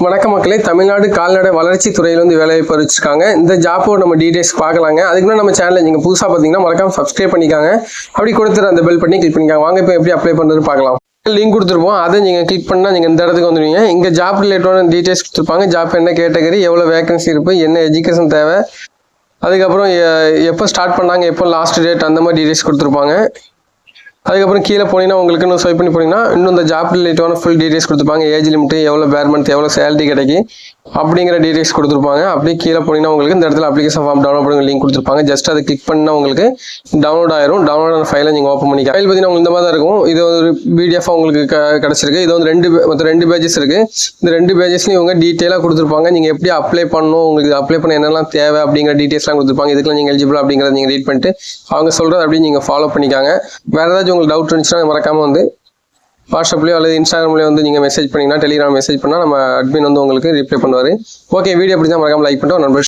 வணக்க மக்களே. தமிழ்நாடு கால்நடை வளர்ச்சி துறையில் வந்து வேலைவாய்ப்பு வச்சிருக்காங்க இந்த ஜாப்போட நம்ம டீடைல்ஸ் பார்க்கலாங்க. அதுக்குன்னா நம்ம சேனலை நீங்கள் புதுசாக பார்த்தீங்கன்னா மறக்காம சப்ஸ்கிரைப் பண்ணிக்காங்க. அப்படி கொடுத்துரு அந்த பெல் பண்ணி கிளிக் பண்ணிக்காங்க. வாங்க இப்போ எப்படி அப்ளை பண்ணுறது பார்க்கலாம். லிங்க் கொடுத்துருப்போம். அதை நீங்கள் கிளிக் பண்ணால் நீங்கள் இந்த இடத்துக்கு வந்துடுவீங்க இங்கே ஜாப் ரிலேட்டடான டீடைல்ஸ் கொடுத்துருப்பாங்க. ஜாப் என்ன கேட்டகரி எவ்வளோ வேகன்சி இருக்கு என்ன எஜுகேஷன் தேவை அதுக்கப்புறம் எ- எப்போ ஸ்டார்ட் பண்ணாங்க எப்போ லாஸ்ட் டேட் அந்த மாதிரி டீடைல்ஸ் கொடுத்துருப்பாங்க. அதுக்கப்புறம் கீழே போனீங்கன்னா உங்களுக்கு இன்னும் ஸ்வைப் பண்ணி போனீங்கன்னா இன்னும் இந்த ஜாப் ரிலேட்டிவான ஃபுல் டீடைல்ஸ் கொடுத்துருப்பாங்க ஏஜ் லிமிட் எவ்வளோ பேர் மந்த் எவ்வளோ சேலரி கிடைக்கும் அப்படிங்கிற டீடைல்ஸ் கொடுத்துருப்பாங்க. அப்படியே கீழே போனீங்கன்னா உங்களுக்கு இந்த இடத்துல அப்ளிகேஷன் ஃபார்ம் டவுன்லோட் பண்ணி லிங்க் கொடுத்துருப்பாங்க. ஜஸ்ட் அதை கிளிக் பண்ணால் உங்களுக்கு டவுன்லோட் ஆயிரும். டவுன்லோட் ஆன ஃபைலை நீங்கள் ஓப்பன் பண்ணிக்கலாம். ஃபைல் பார்த்தீங்கன்னா உங்களுக்கு இந்த மாதிரி தான் இருக்கும். இது ஒரு பிடிஎஃபாக உங்களுக்கு க- இது வந்து ரெண்டு பே- மொத்தம் ரெண்டு பேஜஸ் இருக்குது இந்த ரெண்டு பேஜஸ்லையும் இவங்க டீட்டெயிலாக கொடுத்துருப்பாங்க. நீங்கள் எப்படி அப்ளை பண்ணணும் உங்களுக்கு அப்ளை பண்ண என்னெல்லாம் தேவை அப்படிங்கிற டீட்டெயில்ஸ்லாம் கொடுத்துருப்பாங்க. இதுக்கெல்லாம் நீங்கள் எலிஜிபிள் அப்படிங்கிறத நீங்கள் ரீட் பண்ணிட்டு அவங்க சொல்கிறது அப்படியே நீங்கள் ஃபாலோ பண்ணிக்காங்க. வேறு ஏதாச்சும் உங்களுக்கு டவுட் இருந்துச்சுன்னா மறக்காமல் வந்து வாட்ஸ்அப்லேயோ அல்லது இன்ஸ்டாகிராம்லேயோ வந்து நீங்கள் மெசேஜ் பண்ணிங்கன்னா டெலிகிராம் மெசேஜ் பண்ணால் நம்ம அட்மின் வந்து உங்களுக்கு ரிப்ளை பண்ணுவார். ஓகே வீடியோ பிடிச்சா மறக்காம லைக் பண்ணிட்டு நண்பர்